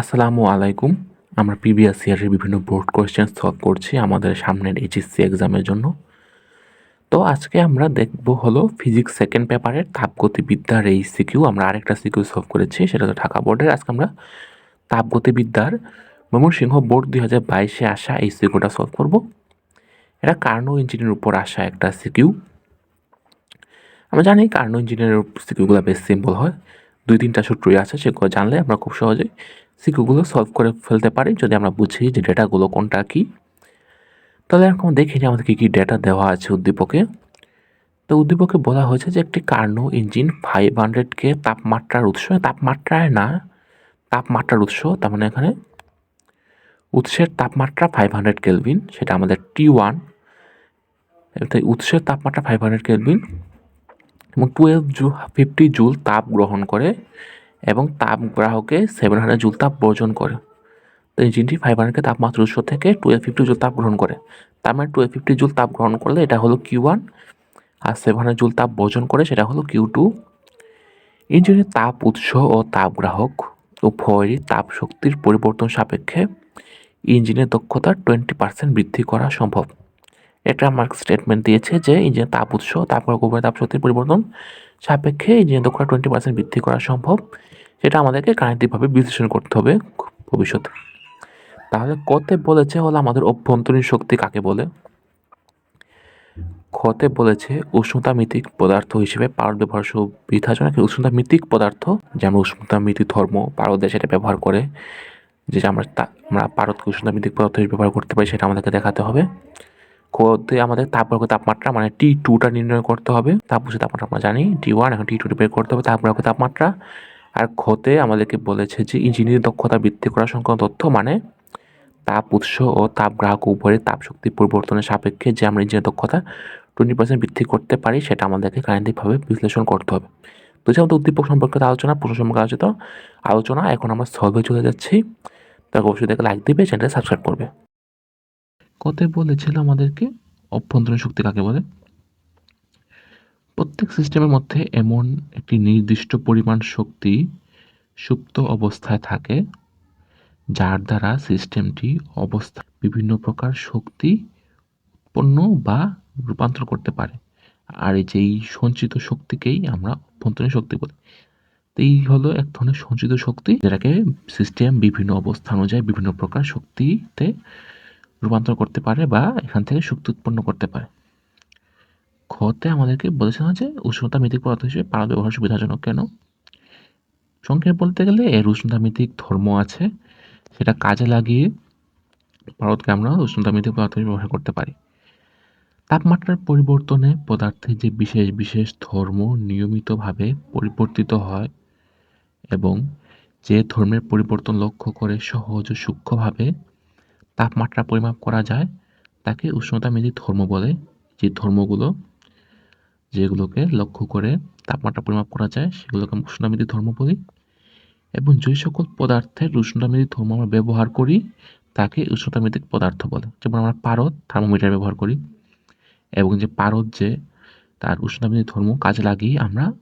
আসসালামু আলাইকুম। আমরা প্রিভিয়াস ইয়ারের বিভিন্ন বোর্ড কোয়েশ্চেন সলভ করছি আমাদের সামনের এইচএসসি এক্সামের জন্য। তো আজকে আমরা দেখব হলো ফিজিক্স সেকেন্ড পেপারের তাপগতিবিদ্যার এই সিকিউ। আমরা আরেকটা সিকিউ সলভ করেছি, সেটা তো ঢাকা বোর্ডের। আজকে আমরা তাপগতিবিদ্যার ময়মনসিংহ বোর্ড দুই হাজার বাইশে আসা এই সিকিউটা সলভ করব। এটা কার্নো ইঞ্জিনের উপর আসা একটা সিকিউ। আমরা জানি কার্নো ইঞ্জিনের সিকিউগুলো বেশ সিম্পল হয়। দুই তিনটা সূত্রই আছে, সেগুলো জানলে আমরা খুব সহজেই সিকিউগুলো সলভ করে ফেলতে পারি যদি আমরা বুঝি যে ডেটাগুলো কোনটা কী। তাহলে এখন দেখি যে আমাদের কী কী ডেটা দেওয়া আছে উদ্দীপকে। তো উদ্দীপকে বলা হয়েছে যে একটি কার্নো ইঞ্জিন ফাইভ হান্ড্রেডকে তাপমাত্রার উৎস। তাপমাত্রায় না, তাপমাত্রার উৎস, তার মানে এখানে উৎসের তাপমাত্রা ফাইভ হান্ড্রেড কেলভিন সেটা আমাদের টি ওয়ান তাই উৎসের তাপমাত্রা ফাইভ হান্ড্রেড কেলভিন এবং টুয়েলভ জু ফিফটি জুল তাপ গ্রহণ করে। এবং তাপ গ্রাহকে সেভেন হান্ড্রেড জুল তাপ বর্জন করে। তো ইঞ্জিনটি ফাইভ হান্ড্রেডকে তাপমাত্রা উৎস থেকে টুয়েলভ ফিফটি জুল তাপ গ্রহণ করে। তার মানে টুয়েলভ ফিফটি জুল তাপ গ্রহণ করলে এটা হলো কিউ ওয়ান আর সেভেন হান্ড্রেড জুল তাপ বর্জন করে সেটা হলো কিউ টু ইঞ্জিনের তাপ উৎস ও তাপ গ্রাহক উভয়েরই তাপ শক্তির পরিবর্তন সাপেক্ষে ইঞ্জিনের দক্ষতা টোয়েন্টি পার্সেন্ট বৃদ্ধি করা সম্ভব। এটা আমার স্টেটমেন্ট দিয়েছে যে ইঞ্জিনের তাপ উৎস তাপ গ্রাহক তাপ শক্তির পরিবর্তন সাপেক্ষে ইঞ্জিনের দক্ষতা টোয়েন্টি পার্সেন্ট বৃদ্ধি করা সম্ভব। সেটা আমাদেরকে গাণিতিকভাবে বিশ্লেষণ করতে হবে ভবিষ্যতে। তাহলে কতে বলেছে হলো আমাদের অভ্যন্তরীণ শক্তি কাকে বলে? খতে বলেছে উষ্ণতা মিতিক পদার্থ হিসেবে পারদ ব্যবহার সুবিধাজনক উষ্ণতা মিতিক পদার্থ, যেমন উষ্ণতা মিতিক ধর্ম পারদে সেটা ব্যবহার করে যে আমরা আমরা পারদকে উষ্ণতা মিতিক পদার্থ হিসেবে ব্যবহার করতে পারি, সেটা আমাদেরকে দেখাতে হবে। খতে আমাদের তাপগ্রাহক তাপমাত্রা মানে টি টুটা নির্ণয় করতে হবে। তাপ তাপমাত্রা আমরা জানি টি ওয়ান এখন টি টু বের করতে হবে তাপগ্রাহক তাপমাত্রা। আর ক্ষতে আমাদেরকে বলেছে যে ইঞ্জিনিয়ারিং দক্ষতা বৃদ্ধি করা সংক্রান্ত তথ্য মানে তাপ উৎস ও তাপ গ্রাহক উভয়ের তাপ শক্তি পরিবর্তনের সাপেক্ষে যে আমরা ইঞ্জিনিয়ার দক্ষতা টোয়েন্টি পার্সেন্ট বৃদ্ধি করতে পারি, সেটা আমাদেরকে গাণিতিকভাবে বিশ্লেষণ করতে হবে। তো যে আমাদের উদ্দীপক সম্পর্কিত আলোচনা, প্রশ্ন সম্পর্কে আলোচিত আলোচনা, এখন আমরা সলভে চলে যাচ্ছি। তার অবশ্যই দেখে লাইক দিবে চ্যানেলটা সাবস্ক্রাইব করবে। কত বলেছিল আমাদেরকে? অভ্যন্তরীণ শক্তি কাকে বলে? প্রত্যেক সিস্টেমের মধ্যে এমন একটি নির্দিষ্ট পরিমাণ শক্তি সুপ্ত অবস্থায় থাকে, যার দ্বারা সিস্টেমটি অবস্থা বিভিন্ন প্রকার শক্তি উৎপন্ন বা রূপান্তর করতে পারে। আর এই যে এই সঞ্চিত শক্তিকেই আমরা অভ্যন্তরীণ শক্তি বলি এই হলো এক ধরনের সঞ্চিত শক্তি যেটাকে সিস্টেম বিভিন্ন অবস্থা অনুযায়ী বিভিন্ন প্রকার শক্তিতে রূপান্তর করতে পারে বা এখান থেকে শক্তি উৎপন্ন করতে পারে। খতে আমাদেরকে বলেছে না যে উষ্ণতা মিতিক পদার্থ হিসেবে পারদ ব্যবহার সুবিধাজনক কেন? সংক্ষেপে বলতে গেলে এর উষ্ণতা মিতিক ধর্ম আছে, সেটা কাজে লাগিয়ে পারদকে আমরা উষ্ণতা মিতিক পদার্থ হিসেবে ব্যবহার করতে পারি। তাপমাত্রার পরিবর্তনে পদার্থের যে বিশেষ বিশেষ ধর্ম নিয়মিতভাবে পরিবর্তিত হয় এবং যে ধর্মের পরিবর্তন লক্ষ্য করে সহজ ও সূক্ষ্মভাবে তাপমাত্রা পরিমাপ করা যায়, তাকে উষ্ণতা মিতিক ধর্ম বলে। যে ধর্মগুলো যেগুলোকে লক্ষ্য করে তাপমাত্রা পরিমাপ করা যায়, সেগুলোকে উষ্ণতামিতি ধর্ম বলি। এবং যে সকল পদার্থের উষ্ণতামিতি ধর্ম আমরা ব্যবহার করি, তাকে উষ্ণতামিতিক পদার্থ বলে। যেমন আমরা পারদ থার্মোমিটার ব্যবহার করি। এবং যে পারদ যে, তার উষ্ণতামিতিক ধর্ম কাজে লাগিয়ে আমরা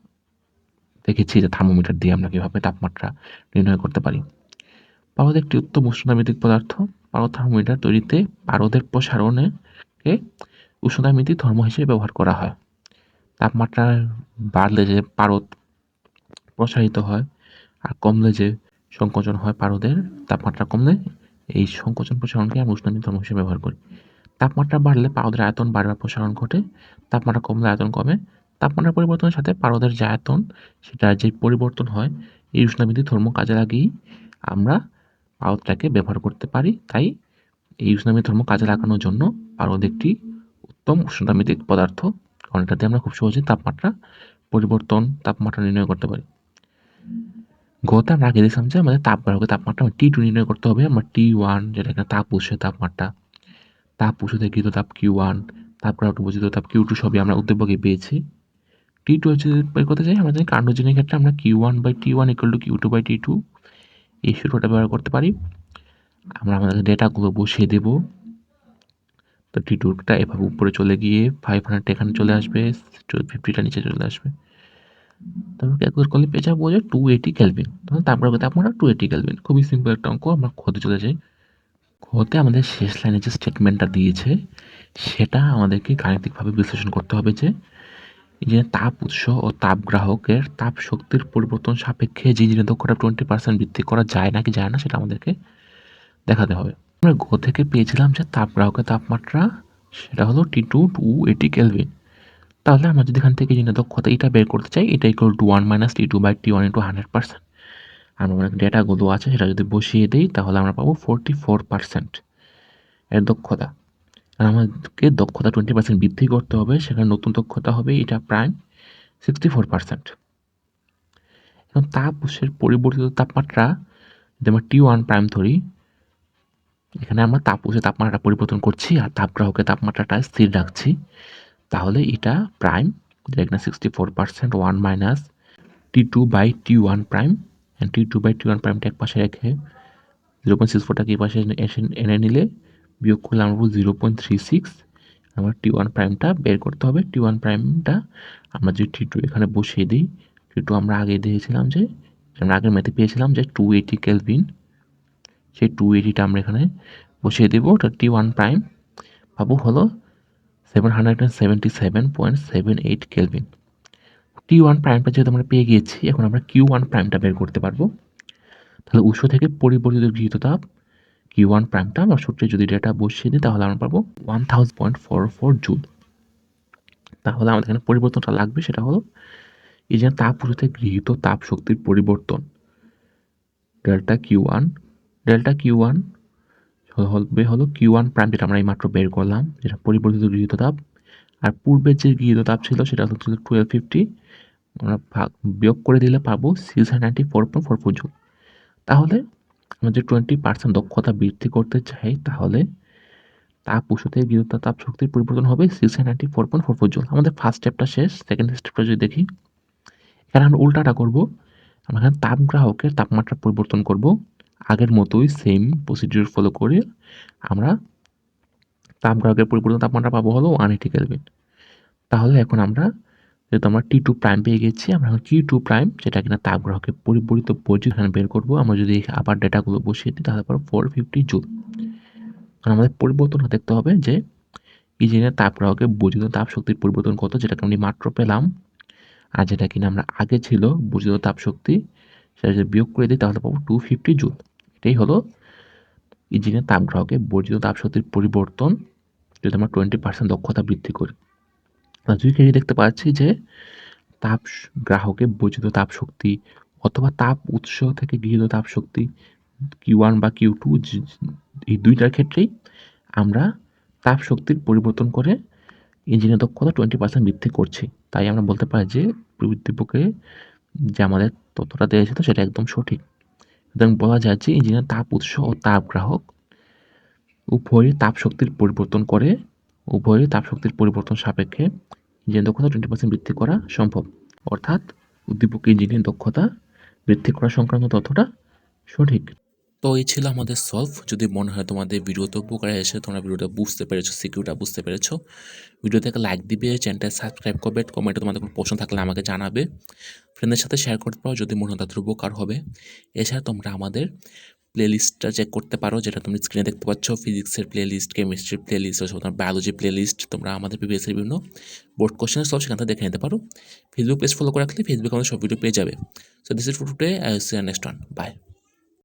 দেখেছি যে থার্মোমিটার দিয়ে আমরা কীভাবে তাপমাত্রা নির্ণয় করতে পারি। পারদ একটি উত্তম উষ্ণতামিতিক পদার্থ। পারদ থার্মোমিটার তৈরিতে পারদের প্রসারণকে উষ্ণতামিতিক ধর্ম হিসেবে ব্যবহার করা হয়। তাপমাত্রা বাড়লে যে পারদ প্রসারিত হয় আর কমলে যে সংকোচন হয় পারদের, তাপমাত্রা কমলে এই সংকোচন প্রসারণকে আমরা উষ্ণানী ধর্ম হিসেবে ব্যবহার করি। তাপমাত্রা বাড়লে পারদের আয়তন বাড়বার প্রসারণ ঘটে, তাপমাত্রা কমলে আয়তন কমে, তাপমাত্রা পরিবর্তনের সাথে পারদের যে আয়তন, সেটা যে পরিবর্তন হয়, এই উষ্ণাবিধি ধর্ম কাজে লাগিয়েই আমরা পারদটাকে ব্যবহার করতে পারি। তাই এই উষ্ণামিত ধর্ম কাজে লাগানোর জন্য পারদ একটি উত্তম উষ্ণতামিতিক পদার্থ। কারণ এটাতে আমরা খুব সহজেই তাপমাত্রা, পরিবর্তন, তাপমাত্রা নির্ণয় করতে পারি। গত আমরা আগে দেখলাম যে আমাদের তাপগ্রাহকের তাপমাত্রা টি টু নির্ণয় করতে হবে। আমরা টি ওয়ান যেটা এখানে তাপ উৎসের তাপমাত্রা, তাপ উৎসে গৃহীত তাপ কিউ ওয়ান তাপগ্রাহক উপজিত তাপ কিউ টু সবই আমরা উদ্দীপকে পেয়েছি। টি টু হচ্ছে বের করতে চাই আমরা জানি কার্নোজেনের ক্ষেত্রে আমরা Q one by T one equal to Q two by T two এই সূত্রটা ব্যবহার করতে পারি। আমরা আমাদের ডেটাগুলো বসিয়ে দেবো। তো টি টুটা এভাবে উপরে চলে গিয়ে ফাইভ হান্ড্রেড এখানে চলে আসবে ফিফটিটা নিচে চলে আসবে। তারপর ক্যালকুলেট করলে পেয়ে যাব যে টু এইটি ক্যালভিন তারপরে তাপমাত্রা টু এইটি ক্যালভিন খুবই সিম্পল একটা অঙ্ক, আমরা খতে চলে যাই। খতে আমাদের শেষ লাইনে যে স্টেটমেন্টটা দিয়েছে, সেটা আমাদেরকে গাণিতিকভাবে বিশ্লেষণ করতে হবে যে যে তাপ উৎস ও তাপ গ্রাহকের তাপ শক্তির পরিবর্তন সাপেক্ষে যে দক্ষতা টোয়েন্টি পার্সেন্ট বৃদ্ধি করা যায় নাকি যায় না, সেটা আমাদেরকে দেখাতে হবে। আমরা গো থেকে পেয়েছিলাম যে তাপ গ্রাহকের তাপমাত্রা, সেটা হলো T two two eighty kelvin তাহলে আমরা যদি এখান থেকে জিনিস দক্ষতা এটা বের করতে চাই, এটা equal to one minus T two by T one into hundred percent আমরা ডেটাগুলো আছে, সেটা যদি বসিয়ে দিই, তাহলে আমরা পাবো ফোরটি ফোর পার্সেন্ট এর দক্ষতা। আর আমাদেরকে দক্ষতা টোয়েন্টি পার্সেন্ট বৃদ্ধি করতে হবে, সেখানে নতুন দক্ষতা হবে, এটা প্রায় সিক্সটি ফোর পার্সেন্ট এবং তাপ পরিবর্তিত তাপমাত্রা, যদি আমরা টি ওয়ান প্রাইম ধরি এখানে আমরা তাপ উৎসের তাপমাত্রাটা পরিবর্তন করছি আর তাপগ্রাহকের তাপমাত্রাটা স্থির রাখছি। তাহলে এটা প্রাইম এখানে sixty four percent one minus T two by T one prime and T two by T one প্রাইমটা এক পাশে রেখে জিরো পয়েন্ট সিক্স ফোরটাকে এই পাশে এসে, এনে নিলে বিয়োগ করলে আমরা জিরো পয়েন্ট থ্রি সিক্স আমার টি ওয়ান প্রাইমটা বের করতে হবে। টি ওয়ান প্রাইমটা আমরা যে টি টু এখানে বসিয়ে দিই টি টু আমরা আগে দিয়েছিলাম যে, আমরা আগের ম্যাথে পেয়েছিলাম যে টু এইটি কেলভিন সেই টু এইটিটা আমরা এখানে বসিয়ে দেবো। ওটা টি ওয়ান প্রাইম পাবো হলো seven hundred and seventy seven point seven eight kelvin T one প্রাইমটা যেহেতু আমরা পেয়ে গিয়েছি, এখন আমরা কিউ ওয়ান প্রাইমটা বের করতে পারব। তাহলে উৎস থেকে পরিবর্তিত গৃহীত তাপ কিউ ওয়ান প্রাইমটা আমরা সূত্রে যদি ডেটা বসিয়ে দিই, তাহলে আমরা পাবো one thousand point four four joule তাহলে আমাদের এখানে পরিবর্তনটা লাগবে, সেটা হলো এই যে তাপ থেকে গৃহীত তাপ শক্তির পরিবর্তন। Delta Q one delta Q one হবে হলো কিউ ওয়ান প্রাইম যেটা আমরা এইমাত্র বের করলাম, যেটা পরিবর্তিত গৃহীত তাপ। আর পূর্বের যে গৃহীত তাপ ছিল সেটা হচ্ছিল টুয়েলভ ফিফটি আমরা ভাগ, বিয়োগ করে দিলে পাবো six ninety four point four four joule. তাহলে আমরা যে টোয়েন্টি পার্সেন্ট দক্ষতা বৃদ্ধি করতে চাই, তাহলে তাপ উষতে গৃহীত তাপ শক্তির পরিবর্তন হবে six ninety four point four four joule. আমাদের ফার্স্ট স্টেপটা শেষ সেকেন্ড স্টেপটা যদি দেখি, এখানে আমরা উল্টাটা করব, আমরা এখানে তাপ গ্রাহকের তাপমাত্রা পরিবর্তন করব। আগের মতোই সেম প্রসিডিউর ফলো করে আমরা তাপগ্রাহকের পরিবর্তন তাপমাত্রা পাবো হলো ওয়ান এইটি কেলভিন তাহলে এখন আমরা যেহেতু আমরা টি টু প্রাইম পেয়ে গেছি, আমরা এখন টি টু প্রাইম যেটা কিনা তাপ গ্রাহকের পরিবর্তিত এখানে বের করব, আমরা যদি আবার ডেটাগুলো বসিয়ে দিই, তাহলে পর ফোর ফিফটি জুল কারণ আমাদের পরিবর্তনটা দেখতে হবে যে ইঞ্জিনের তাপ গ্রাহকের বর্ধিত তাপ শক্তির পরিবর্তন কত যেটাকে আমরা মাত্র পেলাম, আর যেটা কিনা আমরা আগে ছিল বর্ধিত তাপ শক্তি, সেটা যদি বিয়োগ করে দিই, তাহলে পাবো টু ফিফটি জুল এটাই হলো ইঞ্জিনের তাপ গ্রাহকের বর্ধিত তাপ শক্তির পরিবর্তন যদি আমরা টোয়েন্টি পার্সেন্ট দক্ষতা বৃদ্ধি করি। দুই ক্ষেত্রে দেখতে পাচ্ছি যে তাপ গ্রাহকে বর্ধিত তাপ শক্তি অথবা তাপ উৎস থেকে গৃহীত তাপ শক্তি কিউ ওয়ান বা কিউ টু এই দুইটার ক্ষেত্রেই আমরা তাপ শক্তির পরিবর্তন করে ইঞ্জিনের দক্ষতা টোয়েন্টি পার্সেন্ট বৃদ্ধি করছি। তাই আমরা বলতে পারি যে প্রবৃত্তিপক্ষে যে আমাদের তথ্যটা দেওয়া তো সেটা একদম সঠিক। সুতরাং বলা যায় যে ইঞ্জিনের তাপ উৎস ও তাপ গ্রাহক উভয়ই তাপ শক্তির পরিবর্তন করে উভয়ই তাপ শক্তির পরিবর্তন সাপেক্ষে ইঞ্জিনের দক্ষতা টোয়েন্টি পার্সেন্ট বৃদ্ধি করা সম্ভব। অর্থাৎ উদ্দীপক ইঞ্জিনের দক্ষতা বৃদ্ধি করা সংক্রান্ত তথ্যটা সঠিক। তো এই ছিল আমাদের সলভ যদি মনে হয় তোমাদের ভিডিওতে উপকারে এসে তোমরা ভিডিওটা বুঝতে পেরেছ সিকিউরটা বুঝতে পেরেছ। ভিডিওতে একটা লাইক দিবে চ্যানেলটা সাবস্ক্রাইব করবে কমেন্টে তোমাদের কোনো প্রশ্ন থাকলে আমাকে জানাবে। ফ্রেন্ডের সাথে শেয়ার করতে পারো, যদি মনে হয় তাদের উপকার হবে। এছাড়া তোমরা আমাদের প্লেলিস্টটা চেক করতে পারো, যেটা তুমি স্ক্রিনে দেখতে পাচ্ছ। ফিজিক্সের প্লেলিস্ট কেমিস্ট্রির প্লে প্লেলিস্ট তোমার বায়োলজি প্লেলিস্ট তোমরা আমাদের প্রিভিয়াসের বিভিন্ন বোর্ড কোশ্চেনের সব সেখান থেকে দেখে নিতে পারো। ফেসবুক পেজ ফলো করে রাখলে ফেসবুক আমাদের সব ভিডিও পেয়ে যাবে। So this is for I C next one bye